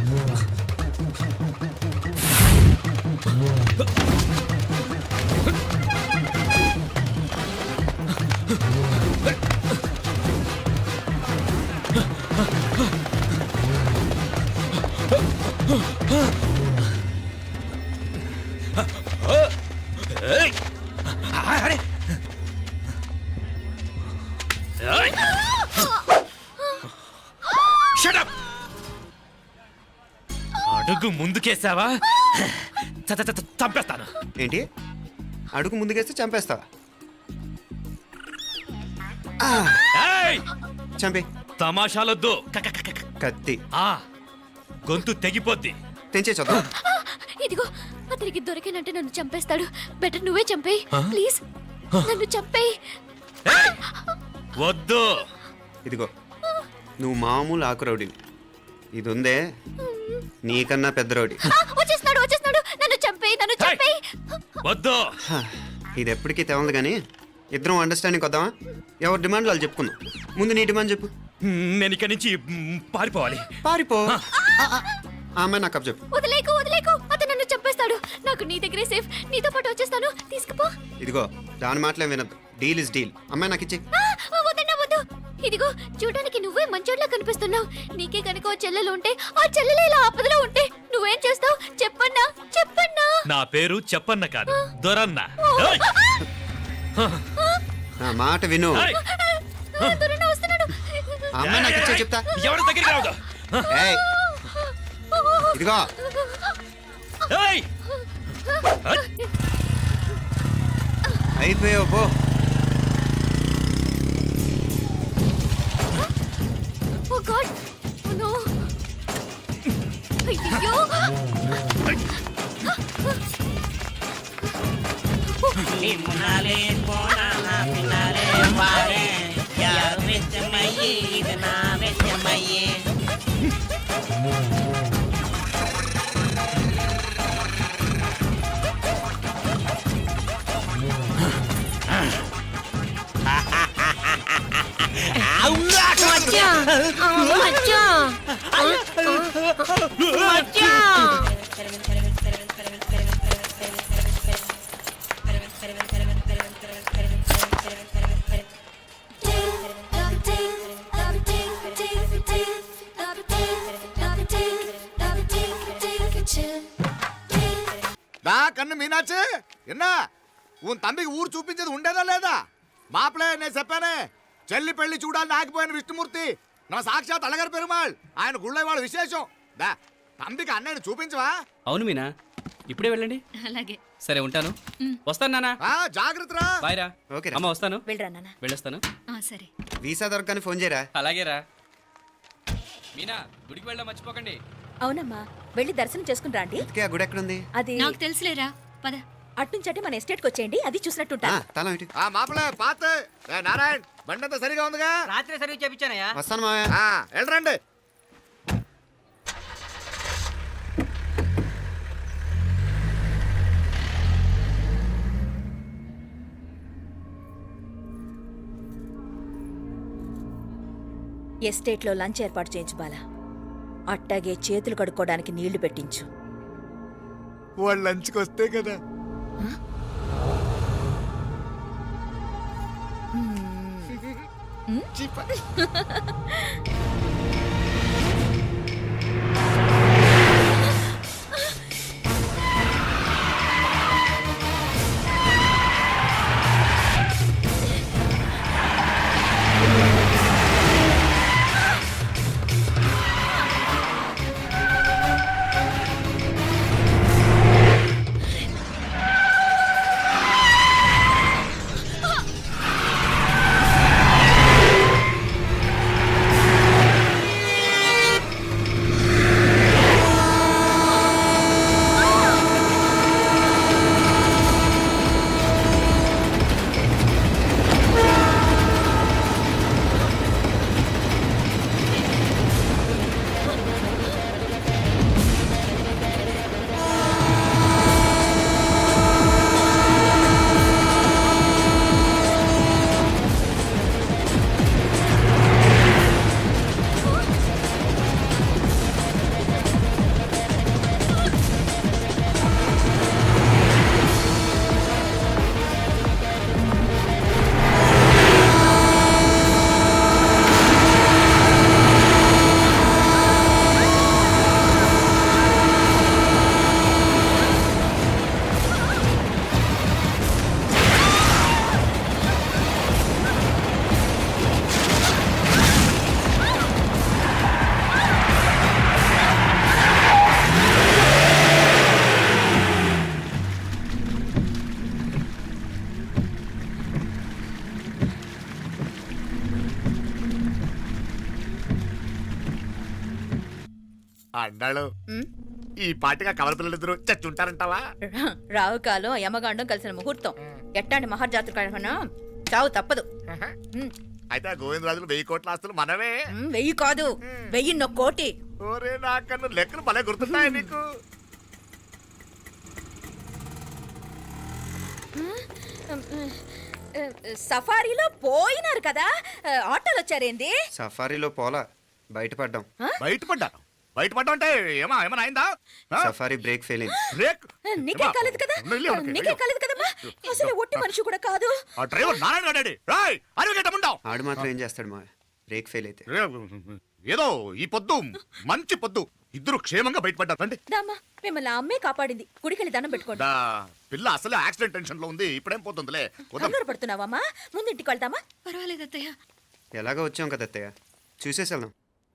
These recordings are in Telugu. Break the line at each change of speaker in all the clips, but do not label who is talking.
ఏయ్! అడుగు ముందుకేసావా చ- చ- చ- చంపేస్తాను.
ఏంటి? అడుగు ముందుకేస్తే చంపేస్తావా? ఆ,
ఏయ్!
చంపే.
తమాషాలొద్దు.
కత్తి.
ఆ గొంతు తెగిపోద్ది.
తెంచే చూద్దాం.
ఇదిగో అతనికి దొరికినంటే నన్ను చంపేస్తాడు. బెటర్ నువ్వే చంపేయి. ప్లీజ్ నన్ను చంపేయి!
వద్దు.
ఇదిగో నువ్వు మామూలు ఆకు రౌడీవి ఇది ఉందే నీకన్నా పెద్ద రౌడీ
ఆ, వచ్చేస్తున్నాడు వచ్చేస్తున్నాడు. నన్ను చంపేయి నన్ను చంపేయి.
వద్దు.
ఇది ఎప్పటికీ తెవలదు కానీ ఇద్దరం అండర్స్టాండింగ్ వద్దామా ఎవరి డిమాండ్లు వాళ్ళు చెప్పుకుందాం. ముందు నీ డిమాండ్ చెప్పు.
నేను ఇక్కడి నుంచి పారిపోవాలి.
పారిపో. ఆ, ఆ, ఆ అమ్మాయి నాకు చెప్పు.
వదిలేకు వదిలేకు. అతను నన్ను చంపేస్తాడు. నాకు నీ దగ్గరే సేఫ్ నీతో పాటు వచ్చేస్తాను. తీసుకుపో.
ఇదిగో దాని మాటలే వినద్దు. డీల్ ఇస్ డీల్ అమ్మాయి నాకు ఇచ్చే
ఇదిగో చూడడానికి నువ్వే మంచోట్లా కనిపిస్తున్నావు. నీకే కనుక ఓ చెల్లెలు ఉంటే ఆ చెల్లెలు ఇలా ఆపదలో ఉంటే నువ్వేం చేస్తావు? చెప్పన్నా చెప్పన్నా.
నా పేరు చెప్పన్న కాదు దొరన్న!
నా మాట విను.
ఏయ్!
ఆ, దొరన్న వస్తున్నాడు.
ఆ అమ్మాయి నాకు ఇచ్చే చెప్తా.
ఎవరి దగ్గరికి రావద్దు.
ఏయ్! ఇదిగో.
ఏయ్! ఏయ్!
అయిపోయావు పో.
ஐயோ! நீ முன்னாலே போனா நான்
பின்னாலே பாரு யார் வெச்ச மையே? இது நான் வெச்ச மையே.
மச்சான் அவன் மச்சான் மச்சான் దా కన్ను మీనాచి ఎన్నా ఉన్ తండ్రికి ఊరు చూపించేది ఉండేదా లేదా మాపలే నేను చెప్పానే చెల్లి పెళ్ళి చూడాలని ఆగిపోయిన విష్ణుమూర్తి. నా సాక్షాత్ అలగర్ పెరుమాళ్. ఆయన గుళ్ళ వాళ్ళ విశేషం. దా తంబికి అన్నయ్యని చూపించవా?
అవును మీనా ఇప్పుడే వెళ్ళండి.
అలాగే.
సరే ఉంటాను. వస్తాను నానా.
ఆ జాగ్రత్తరా
బాయ్ రా.
ఓకే
అమ్మ వస్తాను.
వెళ్ళరా నాన్న
వెళ్ళొస్తాను.
సరే.
వీసా దొరకని ఫోన్ చేయరా?
అలాగే రా. మీనా గుడికి వెళ్ళడం మర్చిపోకండి.
అవునమ్మా వెళ్ళి దర్శనం చేసుకుని రండి
ఇంతకీ ఆ గుడి ఎక్కడుంది?
అది
నాకు తెలుసులేరా. పద.
అట్నుంచంటే మన ఎస్టేట్కి వచ్చేయండి అది చూసినట్టుంటా.
ఆ, ఇటు.
ఆ మాపలే పాత. ఏ, నారాయణ్. బండంతా సరిగా ఉందిగా?
రాత్రి సర్వీస్ చేపించానయ్యా.
వస్తాను మావయ్య.
ఆ, వెళ్ళరండి.
ఎస్టేట్లో లంచ్ ఏర్పాటు చేయించు బాలా. అట్టాగే చేతులు కడుక్కోవడానికి నీళ్ళు పెట్టించు.
వాళ్ళు లంచ్కి వస్తే కదా చీప. అన్నాడు ఈ పాటిగా కవల పిల్లలిద్దరూ చచ్చుంటారంటావా?
రావు కాలం యమగాండం కలిసిన ముహూర్తం. ఎట్టాంటి మహర్జాతృ కన్నా చావు తప్పదు.
అయితే ఆ గోవిందరాజులు వెయ్యి కోట్ల ఆస్తులు మనమే
ఉమ్, వెయ్యి కాదు. వెయ్యి కోటి.
ఓరే నాకన్ను లెక్కలు భలే గుర్తున్నాయి నీకు.
సఫారీలో పోయినారు కదా? ఆటోలు వచ్చారేంది?
సఫారీలో పోలా. బయటపడ్డాం.
బయటపడ్డాను బయటపడ్డా అంటే ఏమా ఏమైనా అయిందా?
Safari brake fail
brake?
నీకే కాలేదు కదా? నీకే. కాలేదు కదమ్మా? అసలు ఒట్టి మనిషి కూడా కాదు.
ఆ డ్రైవర్ నారాయణ రాయ్
ఆడు మాత్రం ఏం చేస్తాడు మా? బ్రేక్ ఫెయిల్ అయితే.
ఏదో ఈ పొద్దు మంచి పొద్దు. ఇద్దరు క్షేమంగా బయటపడ్డారు.
మిమ్మల్ని అమ్మే కాపాడింది. గుడికెళ్ళి దండం పెట్టుకోండి.
పిల్ల అసలే యాక్సిడెంట్ టెన్షన్లో ఉంది. ఇప్పుడేం పోతుందిలే?
పడుతున్నావమ్మా ముందు ఇంటికి వెళ్దామా
పర్వాలేదు అత్తయ్య.
ఎలాగో వచ్చాం కదా అత్తయ్య. చూసేసి వెళ్దాం.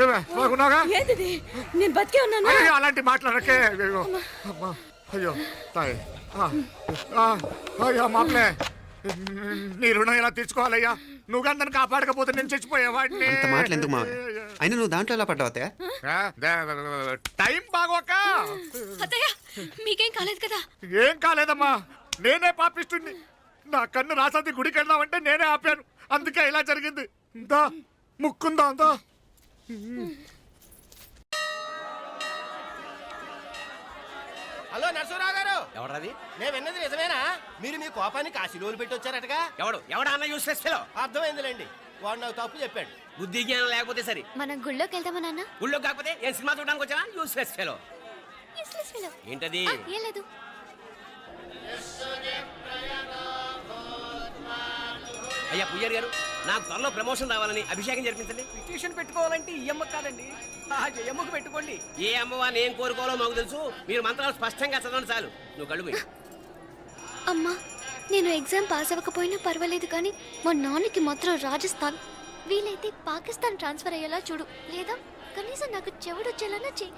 ఏమే, బాగున్నావుగా?
ఏంటిది? నేను బతికే ఉన్నాను?
అయ్యో అలాంటి మాట్లాడకే అయ్యో తాయి. ఆ, ఆ, అయ్యో మాపలే నీ రుణం ఎలా తీర్చుకోవాలయ్యా? నువ్వు అందరిని కాపాడకపోతే నేను చచ్చిపోయేవాడిని.
అంత మాటలు ఎందుకు అయినా నువ్వు దాంట్లో ఎలా పడ్డావు అత్తయ్య?
ఆ, దే- టైం బాగోక.
అత్తయ్య మీకేం కాలేదు కదా?
ఏం కాలేదమ్మా. నేనే పాపిస్తుంది నా కన్ను రాసాది గుడికి వెళ్దామంటే నేనే ఆపాను. అందుకే ఇలా జరిగింది. దా ముక్కుందా దా.
హలో నరసరావు గారు.
ఎవరది
నేను విన్నది నిజమేనా? మీరు మీ కోపాన్ని కాశీలోలు పెట్టి వచ్చారటగా?
ఎవడు? ఎవడా అన్న యూస్లెస్ ఫెలో?
అర్థమైందిలేండి. వాడు నాకు తప్పు చెప్పాడు.
బుద్ధి జ్ఞానం లేకపోతే సరి.
మనం గుళ్ళోకి వెళ్దామా నాన్న?
ఊళ్ళో కాకపోతే ఏం సినిమా చూడడానికి వచ్చావా యూస్లెస్ ఫెలో
Useless fellow.
ఏంటది?
ఆ, ఏం లేదు.
అయ్యా పుయ్యర్ గారు నాకు త్వరలో ప్రమోషన్ రావాలని అభిషేకం జరిపించండి. పిటిషన్ పెట్టుకోవాలంటే ఈ అమ్మ కాదండి. ఆ జయమ్మకు పెట్టుకోండి. ఏ అమ్మవారిని ఏం కోరుకోవాలో మాకు తెలుసు. మీరు మంత్రాలు స్పష్టంగా చదవండి చాలు. నువ్వు కళ్ళు మూయి.
అమ్మా నేను ఎగ్జామ్ పాస్ అవ్వకపోయినా పర్వాలేదు కానీ మా నాన్నకి మాత్రం రాజస్థాన్. వీలైతే పాకిస్తాన్ ట్రాన్స్ఫర్ అయ్యేలా చూడు. లేదా కనీసం నాకు చెవుడు వచ్చేలానా చెయ్యి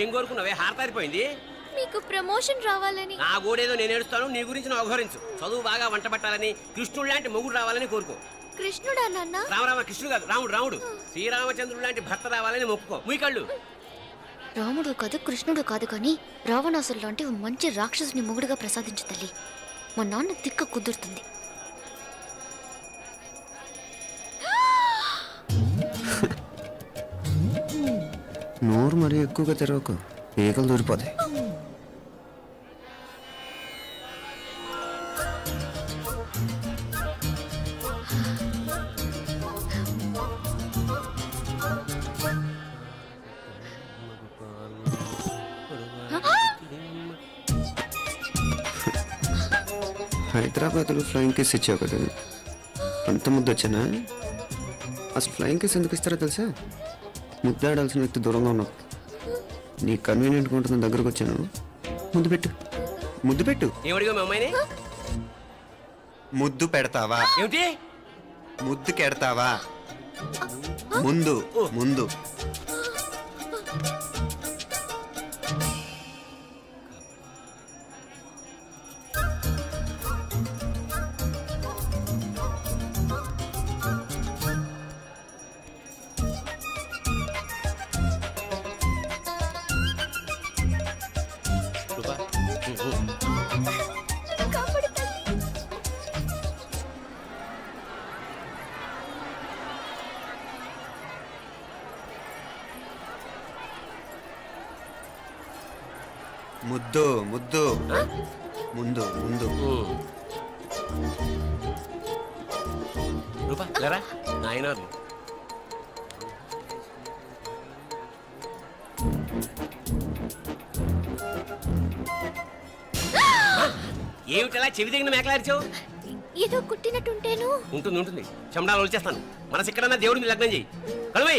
ఏం కోరుకున్నావే? హారతారిపోయింది?
మీకు ప్రమోషన్ రావాలని.
నా గోడేదో నేను ఏడుస్తాను నీ గురించి నువ్వు అవహరించు. చదువు బాగా వంట పట్టాలని కృష్ణుడు లాంటి మొగుడు రావాలని కోరుకో.
కృష్ణుడా నాన్న?
రామరామ కృష్ణుడు కాదు రాముడు రాముడు. శ్రీరామచంద్రుడు లాంటి భర్త రావాలని మొక్కుకో. ముయ్యి కళ్ళు.
రాముడు కాదు కృష్ణుడు కాదు కానీ రావణాసురు లాంటి ఓ మంచి రాక్షసుని మొగుడుగా ప్రసాదించు తల్లి. మా నాన్న తిక్క కుదురుతుంది.
నోరు మరీ ఎక్కువగా తెరవకు. ఈకలు దూరిపోతాయి. ఫ్లయింగ్ కేస్ ఇచ్చావు కదా. అంత ముద్దు వచ్చానా? అసలు ఫ్లయింగ్ కేస్ ఎందుకు ఇస్తారో తెలుసా? ముద్దాడాల్సిన వ్యక్తి దూరంగా ఉన్నావు. నీ కన్వీనియంట్గా ఉంటుంది దగ్గరకు వచ్చాను. ముద్దు పెట్టు. ముద్దు పెట్టు.
ఏమడిగా మీ అమ్మాయిని?
ముద్దు పెడతావా?
ఏమిటి?
ముద్దు కెడతావా? ముందు ముందు. ముద్దు ముద్దు. ముందు ముందు.
రూపా లేరా? నాయనారు ఏమిటలా చెవి దగ్గర మేకలారిచావు
ఏదో కుట్టినట్టుంటేను.
ఉంటుంది ఉంటుంది. చెమడాలు వచ్చేస్తాను మనసు ఎక్కడన్నా దేవుడిని లగ్నం చేయి కడుమై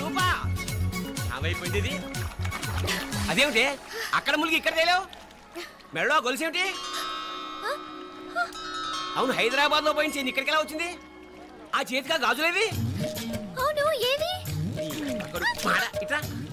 రూపా. ఏమైపోయింది ఇది. అదేమిటి? అక్కడ మునిగి ఇక్కడ తేలేవు? మెడలో గొలుసేమిటి? అవును హైదరాబాద్లో పోయించింది ఇక్కడికి ఎలా వచ్చింది? ఆ చేతిగా గాజులేవి?
అవును ఏది
ఇట్రా.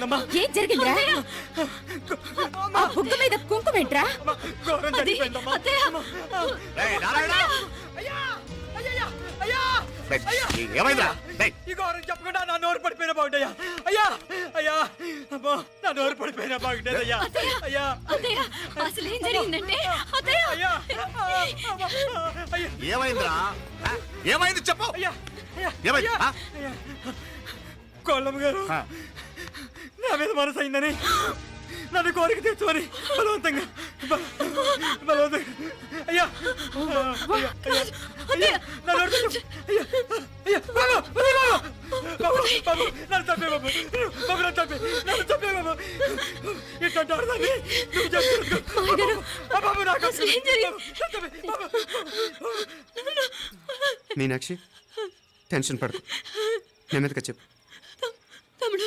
ఘోరం జరిగిపోయిందమ్మా
ఏం జరిగిందిరా? ఆ బుగ్గ మీద కుంకుమేంట్రా
ఘోరం జరిగిపోయిందమ్మా.
రేయ్, నారాయణ! రేయ్, ఏమైందిరా? రేయ్,
ఈ చెప్పకుండా నా నోరు పడిపోయిన బాగుంటాయా అయ్యా అయ్యా. అమ్మో నా నోరు పడిపోయిన బాగుంటేది అయ్యా అయ్యా.
అత్తయ్య అసలు ఏం జరిగిందంటే అత్తయ్య.
అయ్యా. అమ్మా, అయ్యా.
ఏమైందిరా? ఆ? ఏమైంది చెప్పు.
అయ్యా అయ్యా
ఏమైంది? ఆ?
అయ్యా కోళ్ళమ్మ గారు.
ఆ.
నా మీద మనసు అయిందని నన్ను కోరిక తెచ్చుకొని బలవంతంగా బలవంతంగా అయ్యా అయ్యా, నన్ను చంపే బాబు, బాబు, నన్ను చంపే, నన్ను చంపే బాబు. ఇట్లాంటి ఆడదాన్ని నువ్వు చెప్తున్నావు. బాబు నాకు.
మీనాక్షి టెన్షన్ పడకు నెమ్మదిగా చెప్పు
తమ్ముడు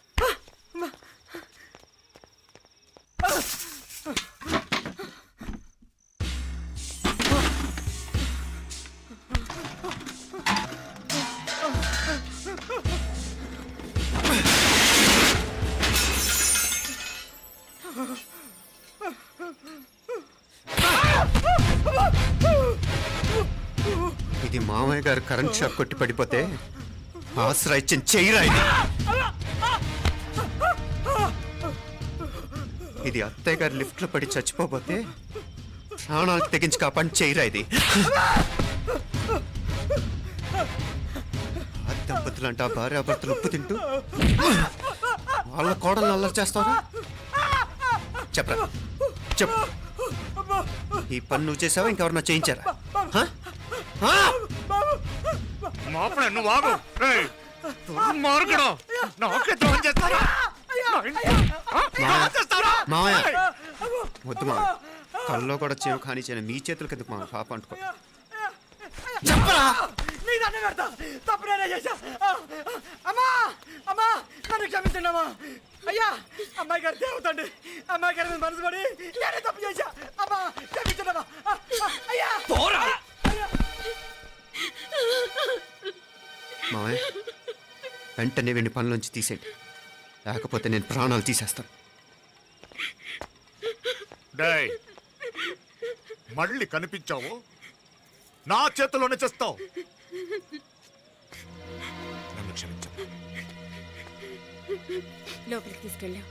ఇది గారు కరెంట్ షాక్ కొట్టి పడిపోతే ఆశ్రయించిన చెయ్యరా ఇది. ఇది అత్తయ్య గారు లిఫ్ట్లో పడి చచ్చిపోతే ప్రాణాలకు తెగించి కాపాడి చెయ్యరా ఇది. ఆ దంపతులంట భార్యాభర్తలు ఉప్పు తింటూ వాళ్ళ కోడలు అల్లరి చేస్తారా? చెప్పరా. చెప్పు. ఈ పని నువ్వు చేసావా? ఇంకెవరన్నా చేయించారా?
మాపడే నువ్వు ఆగు. రేయ్, దుర్మార్గుడు. నాకే ద్రోహం చేస్తారా?
మావయ్య. వద్దు కల్లో కూడా చేవు కానీ చేయను. మీ చేతుల కిందకు మా పాప అంటుకో.
చెప్పరా?
నీ దండం పెడతా తప్పు నేనే చేశా. ఆ, ఆ, అమ్మా అమ్మా నన్ను క్షమించండి అమ్మా అయ్యా అమ్మాయి గారు దేవతండి అమ్మాయి గారి మీద మనసు పడి నేనే తప్పు చేశా. అమ్మా అయ్యా.
మావయ్య వెంటనే వెండి పనులోంచి తీసేయండి. లేకపోతే నేను ప్రాణాలు తీసేస్తాను.
డేయ్ మళ్ళీ కనిపించావు? నా చేతిలోనే చేస్తావు? నన్ను క్షమించు
లోపలికి తీసుకెళ్ళాం